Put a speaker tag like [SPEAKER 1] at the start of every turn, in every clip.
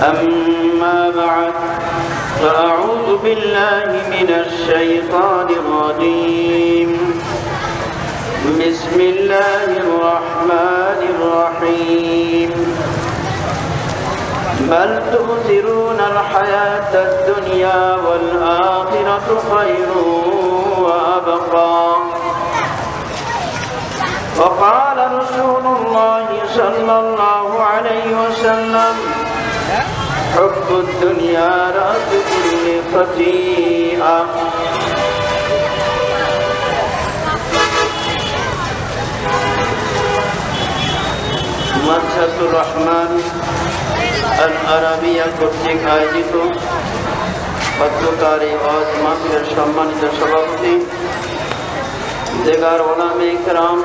[SPEAKER 1] أما بعد فأعوذ بالله من الشيطان الرجيم. بسم الله الرحمن الرحيم. بل تؤثرون الحياة الدنيا والآخرة خير وأبقى. وقال رسول الله صلى الله عليه وسلم حب الدنيا رأس كل خطيئة মাদ্রাসুর Rahman Al Arabiya কর্তৃক আয়োজিত পত্রকারী অজ মাহফিলের সম্মানিত সভাপতি দেগার ওলামে ইকরাম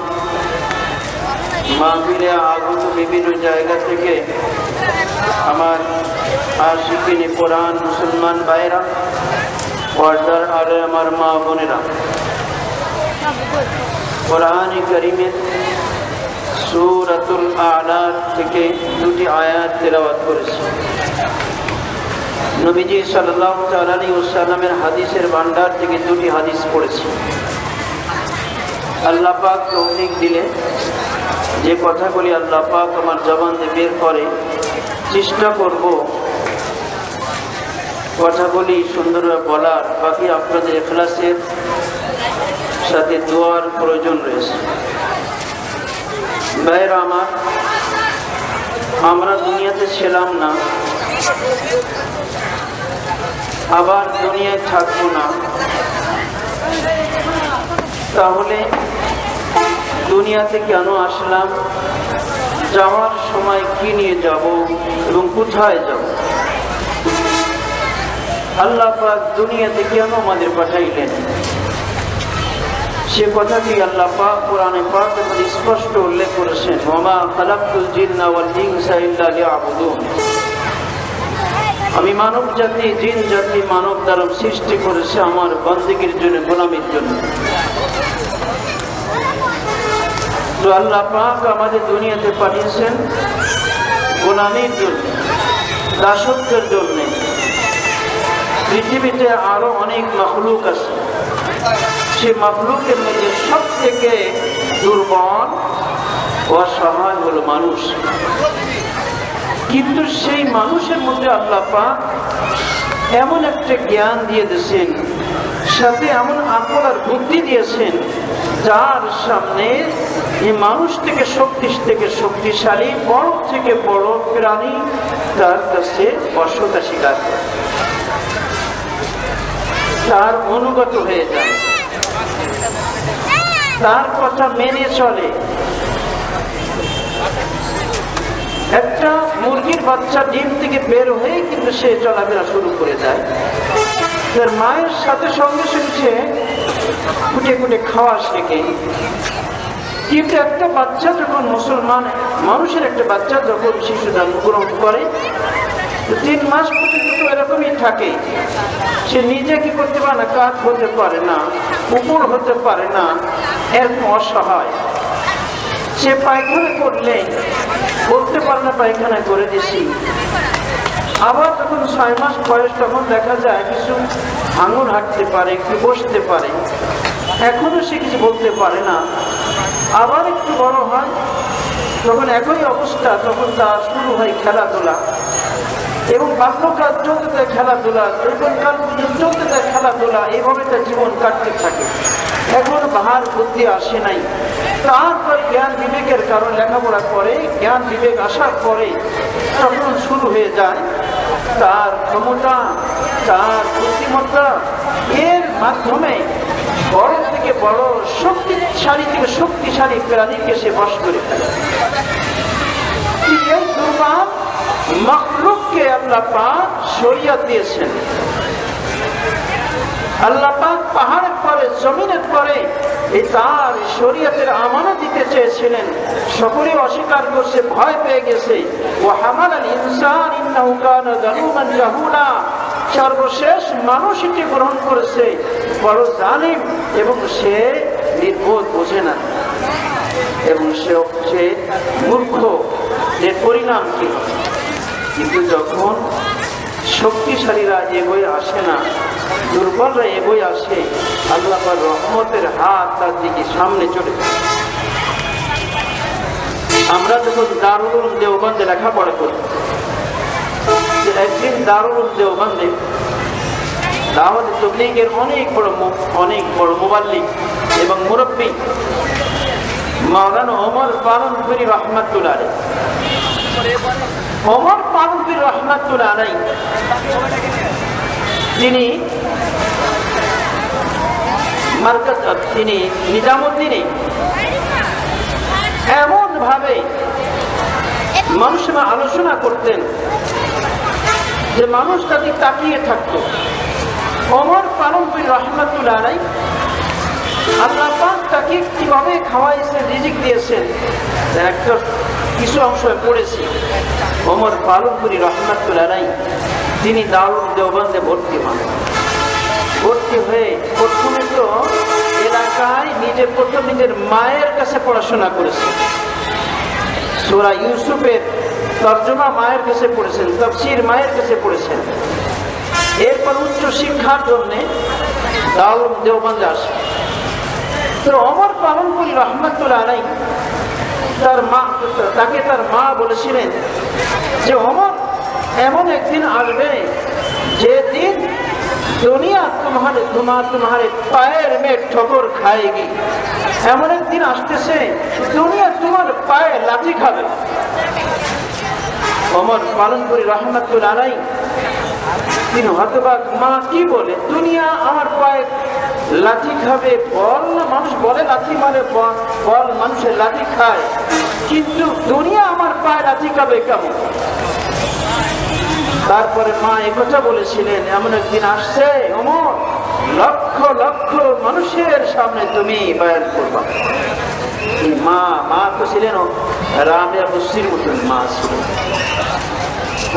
[SPEAKER 1] মাহফিলে আগত বিভিন্ন জায়গা থেকে আমার আশিকিনী কোরআন মুসলমান ভাইরা, পর্দার আরে আমার মা বোনেরা। কোরআন করিমের সুরাতুল আলার থেকে দুটি আয়াত তেলাওয়াত করেছি। নবীজি সাল্লাহ আলী ওসাল্লামের হাদিসের ভান্ডার থেকে দুটি হাদিস পড়েছি। আল্লাহ পাক তৌফিক দিলে যে কথাগুলি আল্লাহ আমার জবান দিয়ে বের করে, চেষ্টা করব কথাগুলি সুন্দরভাবে বলার বাকি আপনাদের এখলাসের সাথে দোয়ার প্রয়োজন রয়েছে। ভাইরা আমার, আমরা দুনিয়াতে ছিলাম না, আবার দুনিয়ায় থাকব না। তাহলে দুনিয়াতে কেন আসলাম? যাওয়ার সময় কি নিয়ে যাব এবং কোথায় যাব? আল্লাহ পাক দুনিয়াতে কেন আমাদের পাঠাইলেন? সে কথাটি আল্লাহ পাক কোরআনে পাক স্পষ্ট উল্লেখ করেছেন, ওমা খালাকুল জিন্না আমি মানব জাতি, জিন জাতি মানব দ্বারা সৃষ্টি করেছে আমার বন্দীগীর জন্য, গোলামির জন্য। তো আল্লাহ পাক আমাদের দুনিয়াতে পাঠিয়েছেন গোলামির জন্য, দাসত্বের জন্য পৃথিবীতে আরও অনেক মখলুক আছে। সে মখলুকের মধ্যে সব থেকে দুর্বল অসহায় হলো মানুষ। কিন্তু সেই মানুষের মধ্যে আল্লাহ পাক এমন একটা জ্ঞান দিয়ে দিয়েছেন, সাথে এমন আর বুদ্ধি দিয়েছেন, যার সামনে এই মানুষ থেকে শক্তি থেকে শক্তিশালী বড় থেকে বড় প্রাণী তার কাছে বর্ষতা স্বীকার করে। তার অনুগত হয়ে যায়। তার কথা মেনে চলে। একটা মুরগির বাচ্চা ডিম থেকে বের হয়ে কিন্তু সে চলাফেরা শুরু করে দেয়। তার মায়ের সাথে সঙ্গে সঙ্গে কুটে কুটে খাওয়া শেখে কিন্তু একটা বাচ্চা যখন মুসলমান, মানুষের একটা বাচ্চা যখন শিশু জন্মগ্রহণ করে তিন মাস পর্যন্ত এরকমই থাকে। সে নিজে কি করতে পারে না, কাজ হতে পারে না উপর হতে পারে না এরকম অসহায়। সে পায়খানা করলে, বলতে পারে না পায়খানা করে দিছি। আবার যখন ছয় মাস বয়স, তখন দেখা যায় কিছু আঙুল হাঁটতে পারে, একটু বসতে পারে। এখনও সে কিছু বলতে পারে না। আবার একটু বড় হয় তখন একই অবস্থা, তখন তার শুরু হয় খেলাধুলা। এবং বাল্যকাল চলতে থাকে খেলাধুলা যৌবনকাল চলতে থাকে খেলাধুলা, এইভাবে তার জীবন কাটতে থাকে। এখন বাহার বুদ্ধি আসে নাই। তারপর জ্ঞান বিবেকের কারণ লেখাপড়া করে, জ্ঞান বিবেক আসার পরে তখন শুরু হয়ে যায়, তার ক্ষমতা, তার বুদ্ধিমত্তা, এর মাধ্যমে বড় থেকে বড় শক্তিশালী থেকে শক্তিশালী প্রাণীকে সে বশ করে ফেলে। দুর্বাম মখলুককে আল্লাহ পাক শরিয়াত দিয়েছেন। আল্লাহ পাক পাহাড়ের পরে, জমিনের পরে এই তার শরীয়তের আমানত দিতে চেয়েছিলেন। সকলে অস্বীকার করছে, ভয় পেয়ে গেছে। ও হামাল ইনসান সর্বশেষ মানুষ এটি গ্রহণ করেছে। বড় জালিম এবং সে নির্বোধ বোঝে না। এবং সে সে মূর্খ। এর পরিণাম কি? কিন্তু যখন শক্তিশালীরা এগোয় আসে না, দুর্বলরা এগোয় আসে, আল্লাহ রহমতের হাত তার দিকে সামনে চলে। আমরা যখন দারুল দেওবন্দে লেখাপড়া করি একদিন দারুল দেওবন্দে দাওয়াত তবলিগের অনেক বড় অনেক বড় মোবাল্লিক এবং মুরব্বী মাওলানা ওমর পালনপুরি রহমাতুল্লাহ। ওমর পালনপুরি রহমাতুল্লাহ আলাইহ তিনি মার্কাজ, তিনি নিজামুদ্দিনে এমন ভাবে মানুষরা আলোচনা করতেন যে মানুষ তাকে তাকিয়ে থাকতো। অমর পালনপুর রহমাতুল্লাহ আলাই আল্লাহ পাক তাকে কীভাবে খাওয়াইছে, রিজিক দিয়েছেন? একটা কিছু অংশ পড়েছি। অমর পালনপুরি রহমাতুল্লাহ তিনি দারুল দেওবন্দে ভর্তি হন। ভর্তি হয়ে প্রথমে তো এলাকায় নিজের প্রথম নিজের মায়ের কাছে পড়াশোনা করেছে সোরা ইউসুফের তর্জমা মায়ের কাছে পড়েছেন, তফসির মায়ের কাছে পড়েছেন। এরপর উচ্চ শিক্ষার জন্যে দারুল দেওবন্দে আসে তো অমর পালন করি রহমতুল্লাহ আলাই তার মা, তাকে তার মা বলেছিলেন যে, অমর, এমন একদিন আসবে যে দিন দুনিয়া তোমার তোমার তোমার পায়ের মেয়ে ঠকর খায়গি। এমন একদিন আসতেছে, দুনিয়া তোমার পায়ে লাঠি খাবে। অমর পালন করি রহমতুল আলাই তিনি হতবাক মা কি বলে? দুনিয়া আমার পায়ে লাঠি খাবে, বল না, মানুষ বলে লাঠি মারে, বল বল, মানুষের লাঠি খায়। কিন্তু দুনিয়া আমার পায়ে লাঠি খাবে কেমন? তারপরে মা একথা বলেছিলেন, এমন একদিন আসছে, অমর, লক্ষ লক্ষ মানুষের সামনে তুমি বয়ান করবা। মা মা তো ছিলেন রামের মুসির মতন মা ছিলেন।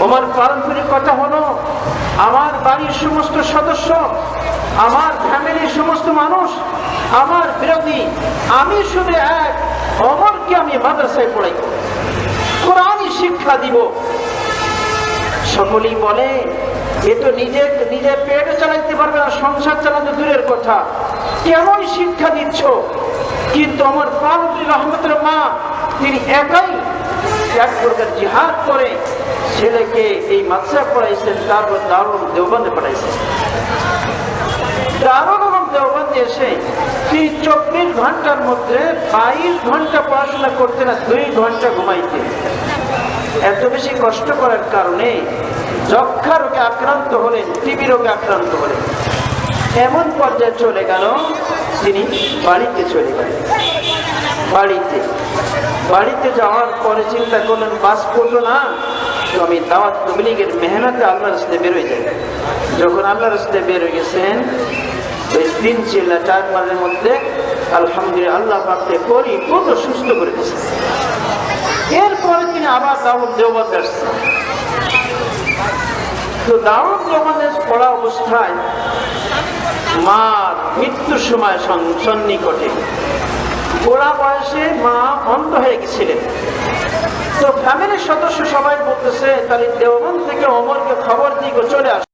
[SPEAKER 1] ওমর পারম্পরিক কথা হলো, আমার বাড়ির সমস্ত সদস্য, আমার ফ্যামিলির সমস্ত মানুষ, আমার বিরোধী, আমি শুধু এক, অমরকে আমি মাদ্রাসায় পড়াই কোরআনই শিক্ষা দিব। সকলেই বলে, এ তো নিজে নিজের পেটে চালাইতে পারবে না, সংসার চালাতে দূরের কথা। কেমন শিক্ষা দিচ্ছ? কিন্তু আমার পার্বতী রহমতের মা, তিনি একাই এক প্রকার জিহাদ করে ছেলেকে এই মাদ্রাসা পড়াইছেন তারপর দারুণ দেওবন্দে পড়াইছেন দারুণ এবং দেওবন্দে এসে তিনি চব্বিশ ঘণ্টার মধ্যে বাইশ ঘণ্টা পড়াশোনা করতে না দুই ঘণ্টা ঘুমাইতেন এত বেশি কষ্ট করার কারণে যক্ষা রোগে আক্রান্ত হলেন, টিবি রোগে আক্রান্ত হলেন। এমন পর্যায়ে চলে গেল, তিনি বাড়িতে চলে গেলেন। বাড়িতে। বাড়িতে যাওয়ার পরে চিন্তা করলেন, বাস করল না। আমি দাওয়াত তবলিগের মেহনতে আল্লাহ রাস্তে বেরোয় যাই। যখন আল্লাহ রাস্তে বেরোয় গেছেন ওই তিন চিল্লা চার মাসের মধ্যে আলহামদুলিল্লাহ আল্লাহ পাককে পরিপূর্ণ সুস্থ করে দিয়েছেন। এরপরে তিনি আবার দাউদ দেওবন্দ আসছেন। তো দাউদ দেওবন্দে পড়া অবস্থায় মার মৃত্যুর সময় সন- সন্নিকটে। ওরা বয়সে মা অন্ধ হয়ে গেছিলেন। তো ফ্যামিলির সদস্য সবাই বলতেছে তাহলে দেওয়ান থেকে অমরকে খবর দিকে চলে আস।